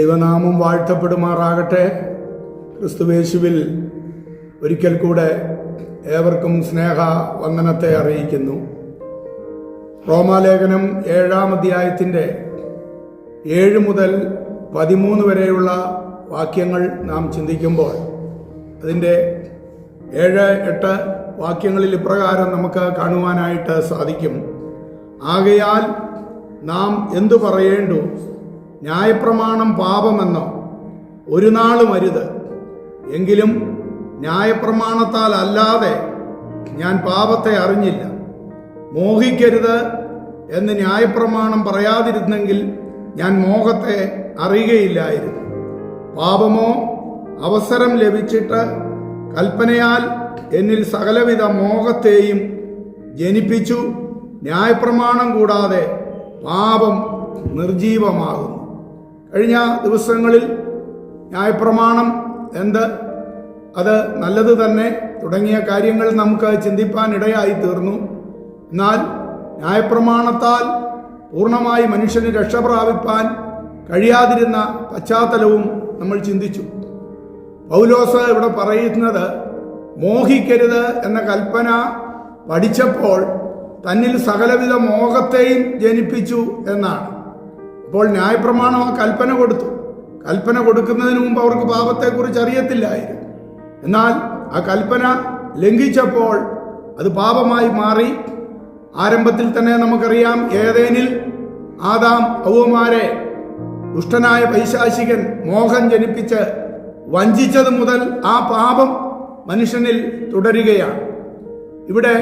ദൈവനാമം വാഴ്ത്തപ്പെടുമാറാകട്ടെ. ക്രിസ്തുവേശുവിൽ ഒരിക്കൽ കൂടെ ഏവർക്കും സ്നേഹ വന്ദനത്തെ അറിയിക്കുന്നു. റോമാലേഖനം ഏഴാം അധ്യായത്തിന്റെ ഏഴ് മുതൽ പതിമൂന്ന് വരെയുള്ള വാക്യങ്ങൾ നാം ചിന്തിക്കുമ്പോൾ അതിന്റെ ഏഴ് എട്ട് വാക്യങ്ങളിൽ ഇപ്രകാരം നമുക്ക് കാണുവാനായിട്ട് സാധിക്കും. ആകയാൽ നാം എന്തു പറയേണ്ടു? ന്യായപ്രമാണം പാപമെന്നോ ഒരു നാളും അരുത്. എങ്കിലും ന്യായപ്രമാണത്താൽ അല്ലാതെ ഞാൻ പാപത്തെ അറിഞ്ഞില്ല. മോഹിക്കരുത് എന്ന് ന്യായപ്രമാണം പറയാതിരുന്നെങ്കിൽ ഞാൻ മോഹത്തെ അറിയുകയില്ലായിരുന്നു. പാപമോ അവസരം ലഭിച്ചിട്ട് കൽപ്പനയാൽ എന്നിൽ സകലവിധ മോഹത്തെയും ജനിപ്പിച്ചു. ന്യായപ്രമാണം കൂടാതെ പാപം നിർജീവമാകുന്നു കഴിഞ്ഞ ദിവസങ്ങളിൽ ന്യായപ്രമാണം എന്ത്? അത് നല്ലത് തന്നെ തുടങ്ങിയ കാര്യങ്ങൾ നമുക്ക് ചിന്തിപ്പാൻ ഇടയായി തീർന്നു. എന്നാൽ ന്യായപ്രമാണത്താൽ പൂർണമായി മനുഷ്യന് രക്ഷ പ്രാപിപ്പാൻ കഴിയാതിരുന്ന പശ്ചാത്തലവും നമ്മൾ ചിന്തിച്ചു. പൗലോസ് ഇവിടെ പറയുന്നത് മോഹിക്കരുത് എന്ന കൽപ്പന പഠിച്ചപ്പോൾ തന്നിൽ സകലവിധ മോഹത്തെയും ജനിപ്പിച്ചു എന്നാണ്. അപ്പോൾ ന്യായപ്രമാണം ആ കൽപ്പന കൊടുത്തു. കൽപ്പന കൊടുക്കുന്നതിന് മുമ്പ് അവർക്ക് പാപത്തെക്കുറിച്ച് അറിയത്തില്ലായിരുന്നു. എന്നാൽ ആ കൽപ്പന ലംഘിച്ചപ്പോൾ അത് പാപമായി മാറി. ആരംഭത്തിൽ തന്നെ നമുക്കറിയാം ഏതേനിൽ ആദാം ഔവമാരെ ദുഷ്ടനായ പൈശാചികൻ മോഹം ജനിപ്പിച്ച് വഞ്ചിച്ചത് മുതൽ ആ പാപം മനുഷ്യനിൽ തുടരുകയാണ്. ഇവിടെ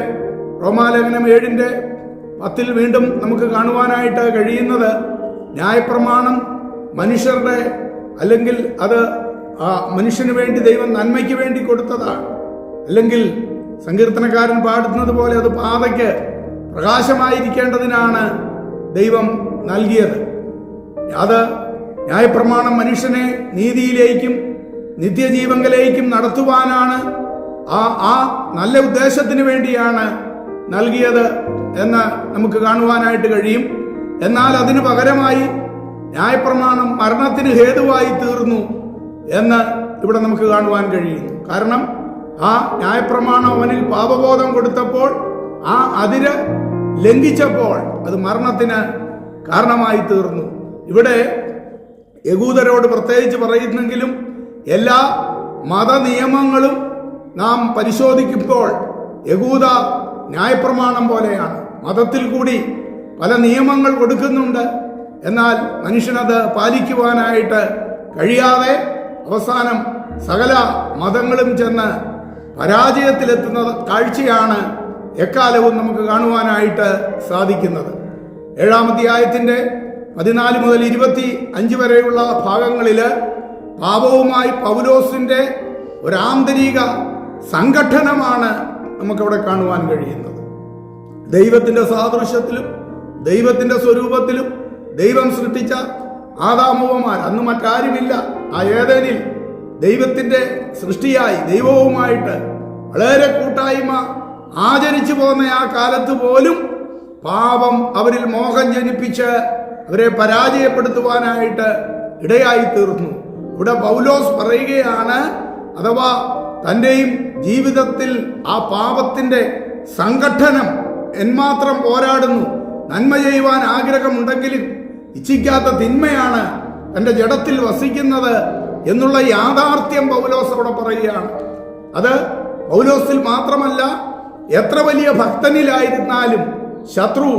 റോമാലേഖനം ഏഴിന്റെ പത്തിൽ വീണ്ടും നമുക്ക് കാണുവാനായിട്ട് കഴിയുന്നത് ന്യായപ്രമാണം മനുഷ്യരുടെ അല്ലെങ്കിൽ അത് ആ മനുഷ്യന് വേണ്ടി ദൈവം നന്മയ്ക്ക് വേണ്ടി കൊടുത്തതാണ്. അല്ലെങ്കിൽ സങ്കീർത്തനക്കാരൻ പാടുന്നത് പോലെ അത് പാതയ്ക്ക് പ്രകാശമായിരിക്കേണ്ടതിനാണ് ദൈവം നൽകിയത്. അത് ന്യായപ്രമാണം മനുഷ്യനെ നീതിയിലേക്കും നിത്യജീവങ്കലേക്കും നടത്തുവാനാണ് ആ ആ നല്ല ഉദ്ദേശത്തിന് വേണ്ടിയാണ് നൽകിയത് എന്ന് നമുക്ക് കാണുവാനായിട്ട് കഴിയും. എന്നാൽ അതിനു പകരമായി ന്യായപ്രമാണം മരണത്തിന് ഹേതുവായി തീർന്നു എന്ന് ഇവിടെ നമുക്ക് കാണുവാൻ കഴിയുന്നു. കാരണം ആ ന്യായപ്രമാണം അവനിൽ പാപബോധം കൊടുത്തപ്പോൾ ആ അതിര് ലംഘിച്ചപ്പോൾ അത് മരണത്തിന് കാരണമായി തീർന്നു. ഇവിടെ യകൂദരോട് പ്രത്യേകിച്ച് പറയുന്നെങ്കിലും എല്ലാ മതനിയമങ്ങളും നാം പരിശോധിക്കുമ്പോൾ യകൂദ ന്യായപ്രമാണം പോലെയാണ്. മതത്തിൽ കൂടി പല നിയമങ്ങൾ കൊടുക്കുന്നുണ്ട്. എന്നാൽ മനുഷ്യനത് പാലിക്കുവാനായിട്ട് കഴിയാതെ അവസാനം സകല മതങ്ങളും ചെന്ന് പരാജയത്തിലെത്തുന്ന കാഴ്ചയാണ് എക്കാലവും നമുക്ക് കാണുവാനായിട്ട് സാധിക്കുന്നത്. ഏഴാമധ്യായത്തിന്റെ പതിനാല് മുതൽ ഇരുപത്തി അഞ്ച് വരെയുള്ള ഭാഗങ്ങളിൽ പാപവുമായി പൗലോസിന്റെ ഒരാന്തരിക സംഘട്ടനമാണ് നമുക്കവിടെ കാണുവാൻ കഴിയുന്നത്. ദൈവത്തിന്റെ സാദൃശ്യത്തിലും ദൈവത്തിന്റെ സ്വരൂപത്തിലും ദൈവം സൃഷ്ടിച്ച ആദാമുവമാർ അന്ന് മറ്റാരുമില്ല. ആ ഏതേനിൽ ദൈവത്തിന്റെ സൃഷ്ടിയായി ദൈവവുമായിട്ട് വളരെ കൂട്ടായ്മ ആചരിച്ചു പോകുന്ന ആ കാലത്ത് പോലും പാപം അവരിൽ മോഹം ജനിപ്പിച്ച് അവരെ പരാജയപ്പെടുത്തുവാനായിട്ട് ഇടയായി തീർന്നു. ഇവിടെ പൗലോസ് പറയുകയാണ് അഥവാ തന്റെയും ജീവിതത്തിൽ ആ പാപത്തിന്റെ സംഘട്ടനം എന്മാത്രം പോരാടുന്നു? നന്മ ചെയ്യുവാൻ ആഗ്രഹമുണ്ടെങ്കിലും ഇച്ഛിക്കാത്ത തിന്മയാണ് തന്റെ ജഡത്തിൽ വസിക്കുന്നത് എന്നുള്ള യാഥാർത്ഥ്യം പൗലോസ് അവിടെ പറയുകയാണ്. അത് പൗലോസിൽ മാത്രമല്ല എത്ര വലിയ ഭക്തനിലായിരുന്നാലും ശത്രു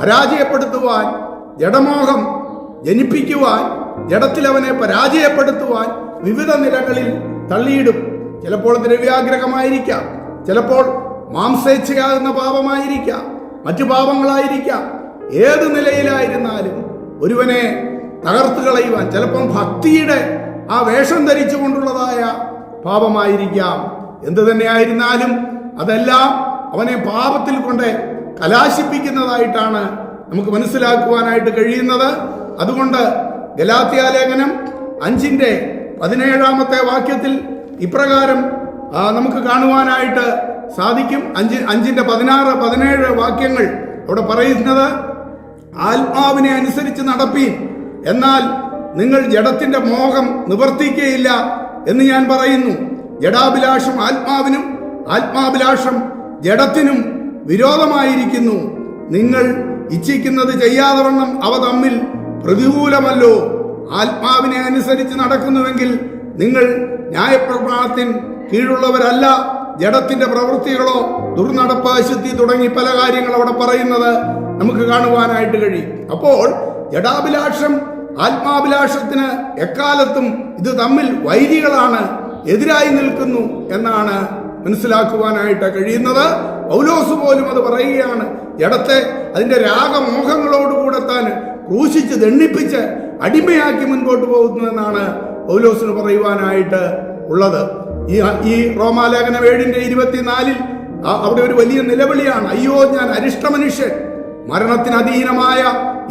പരാജയപ്പെടുത്തുവാൻ ജഡമോഹം ജനിപ്പിക്കുവാൻ ജഡത്തിൽ അവനെ പരാജയപ്പെടുത്തുവാൻ വിവിധ നിലകളിൽ തള്ളിയിടും. ചിലപ്പോൾ ദ്രവ്യാഗ്രഹമായിരിക്കാം ചിലപ്പോൾ മാംസേച്ഛയാകുന്ന പാപമായിരിക്കാം. മറ്റു പാപങ്ങളായിരിക്കാം. ഏത് നിലയിലായിരുന്നാലും ഒരുവനെ തകർത്തു കളയുവാൻ ചിലപ്പം ഭക്തിയുടെ ആ വേഷം ധരിച്ചുകൊണ്ടുള്ളതായ പാപമായിരിക്കാം. എന്തു തന്നെയായിരുന്നാലും അതെല്ലാം അവനെ പാപത്തിൽ കൊണ്ട് കലാശിപ്പിക്കുന്നതായിട്ടാണ് നമുക്ക് മനസ്സിലാക്കുവാനായിട്ട് കഴിയുന്നത്. അതുകൊണ്ട് ഗലാത്യാലേഖനം അഞ്ചിന്റെ പതിനേഴാമത്തെ വാക്യത്തിൽ ഇപ്രകാരം നമുക്ക് കാണുവാനായിട്ട് സാധിക്കും. അഞ്ച് അഞ്ചിന്റെ പതിനാറ് പതിനേഴ് വാക്യങ്ങൾ അവിടെ പറയുന്നത് ആത്മാവിനെ അനുസരിച്ച് നടപ്പീൻ. എന്നാൽ നിങ്ങൾ ജഡത്തിന്റെ മോഹം നിവർത്തിക്കുകയില്ല എന്ന് ഞാൻ പറയുന്നു. ജഡാഭിലാഷം ആത്മാവിനും ആത്മാഭിലാഷം ജഡത്തിനും വിരോധമായിരിക്കുന്നു. നിങ്ങൾ ഇച്ഛിക്കുന്നത് ചെയ്യാതെ വണ്ണം അവ തമ്മിൽ പ്രതികൂലമല്ലോ. ആത്മാവിനെ അനുസരിച്ച് നടക്കുന്നുവെങ്കിൽ നിങ്ങൾ ന്യായപ്രമാണത്തിൻ കീഴുള്ളവരല്ല. ജഡത്തിന്റെ പ്രവൃത്തികളോ ദുർനടപ്പ് അശുദ്ധി തുടങ്ങി പല കാര്യങ്ങളും അവിടെ പറയുന്നത് നമുക്ക് കാണുവാനായിട്ട് കഴിയും. അപ്പോൾ ജഡാഭിലാഷം ആത്മാഭിലാഷത്തിന് എക്കാലത്തും ഇത് തമ്മിൽ വൈരികളാണ് എതിരായി നിൽക്കുന്നു എന്നാണ് മനസ്സിലാക്കുവാനായിട്ട് കഴിയുന്നത്. പൗലോസ് പോലും അത് പറയുകയാണ് ജഡത്തെ അതിന്റെ രാഗമോഹങ്ങളോടുകൂടെ താൻ ക്രൂശിച്ച് ദണ്ണിപ്പിച്ച് അടിമയാക്കി മുൻപോട്ട് പോകുന്നു എന്നാണ് പൗലോസിന് പറയുവാനായിട്ട് ഉള്ളത്. ഈ ഈ റോമാലേഖനം ഏഴിന്റെ ഇരുപത്തിനാലിൽ അവിടെ ഒരു വലിയ നിലവിളിയാണ്. അയ്യോ ഞാൻ അരിഷ്ട മനുഷ്യൻ മരണത്തിന് അധീനമായ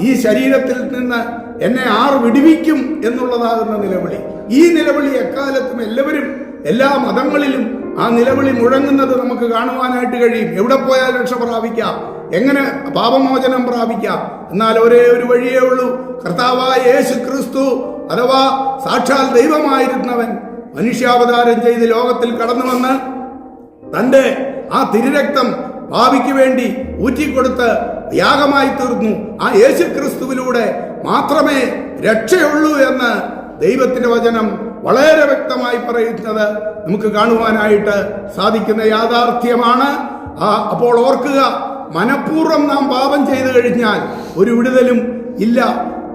ഈ ശരീരത്തിൽ നിന്ന് എന്നെ ആർ വിടുവിക്കും എന്നുള്ളതാകുന്ന നിലവിളി. ഈ നിലവിളി എക്കാലത്തും എല്ലാവരും എല്ലാ മതങ്ങളിലും ആ നിലവിളി മുഴങ്ങുന്നത് നമുക്ക് കാണുവാനായിട്ട് കഴിയും. എവിടെ പോയാൽ രക്ഷ പ്രാപിക്കാം. എങ്ങനെ പാപമോചനം പ്രാപിക്കാം. എന്നാൽ ഒരേ ഒരു വഴിയേ ഉള്ളൂ. കർത്താവായ യേശു ക്രിസ്തു അഥവാ സാക്ഷാൽ ദൈവമായിരുന്നവൻ മനുഷ്യാവതാരം ചെയ്ത് ലോകത്തിൽ കടന്നു വന്ന് തന്റെ ആ തിരുരക്തം ഭാവിക്ക് വേണ്ടി ഊറ്റിക്കൊടുത്ത് യാഗമായി തീർന്നു. ആ യേശു ക്രിസ്തുവിലൂടെ മാത്രമേ രക്ഷയുള്ളൂ എന്ന് ദൈവത്തിന്റെ വചനം വളരെ വ്യക്തമായി പറയുന്നത് നമുക്ക് കാണുവാനായിട്ട് സാധിക്കുന്ന യാഥാർത്ഥ്യമാണ്. ആ അപ്പോൾ ഓർക്കുക മനഃപൂർവം നാം പാപം ചെയ്തു കഴിഞ്ഞാൽ ഒരു വിടുതലും ഇല്ല.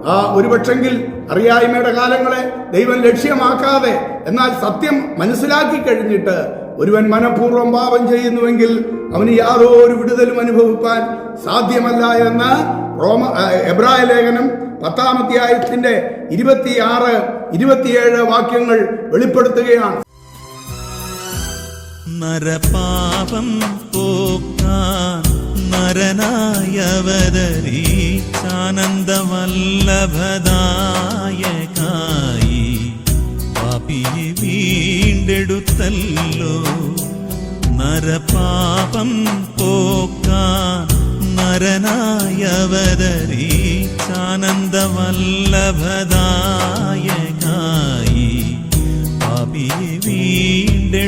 ആ ഒരുപക്ഷെങ്കിൽ അറിയായ്മയുടെ കാലങ്ങളെ ദൈവം ലക്ഷ്യമാക്കാതെ എന്നാൽ സത്യം മനസ്സിലാക്കി കഴിഞ്ഞിട്ട് ഒരുവൻ മനഃപൂർവം പാപം ചെയ്യുന്നുവെങ്കിൽ അവന് യാതൊരു വിടുതലും അനുഭവിക്കാൻ സാധ്യമല്ല എന്ന് റോമ എബ്രായ ലേഖനം പത്താം അധ്യായത്തിന്റെ ഇരുപത്തിയാറ് ഇരുപത്തിയേഴ് വാക്യങ്ങൾ വെളിപ്പെടുത്തുകയാണ്. നരപാപം പോക്കാൻ നരനായവതരീച്ചാനന്ദവല്ലഭദായകായി പാപിയെ വീണ്ടെടുത്തല്ലോ നരപാപം പോക്കാൻ നരനായവതരീച്ചാനന്ദവല്ലഭദായകായി പാപിയെ വീണ്ടെടുത്തല്ലോ.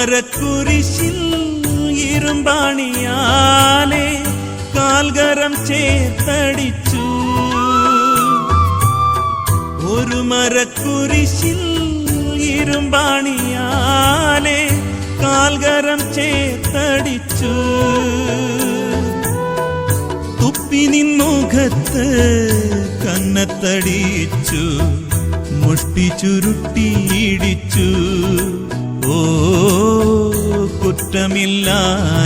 മരക്കുരിശിൽ ഇരുമ്പാണിയാലെ കാൽകരം ചേർത്തടിച്ചു. ഒരു മരക്കുരിശിൽ ഇരുമ്പാണിയാലെ കാൽകരം ചേർത്തടിച്ചു. തുപ്പിനിൻ മുഖത്ത് കന്നത്തടിച്ചു. മുഷ്ടി ചുരുട്ടിയിടിച്ചു ഓ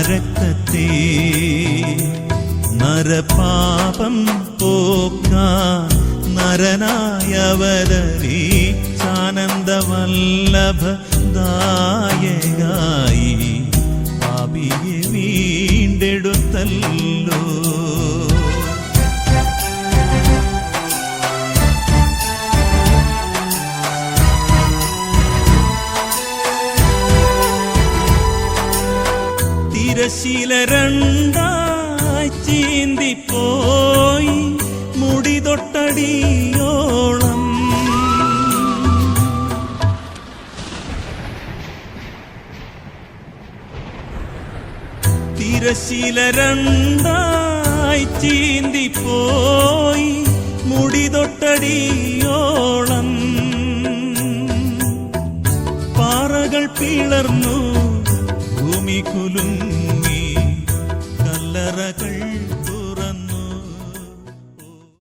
രക്തത്തെ നരപാപം പോക്കാൻ നരനായവതരീച്ചാനന്ദവല്ലഭ ദായകായി പാപിയെ വീണ്ടെടുത്തല്ലോ. തിരശീല രണ്ടായി ചീന്തിപ്പോയി മുടി തൊട്ടടിയോളം. തിരശീല രണ്ടായി ചീന്തിപ്പോയി മുടി തൊട്ടടിയോളം. പാറകൾ പിളർന്നു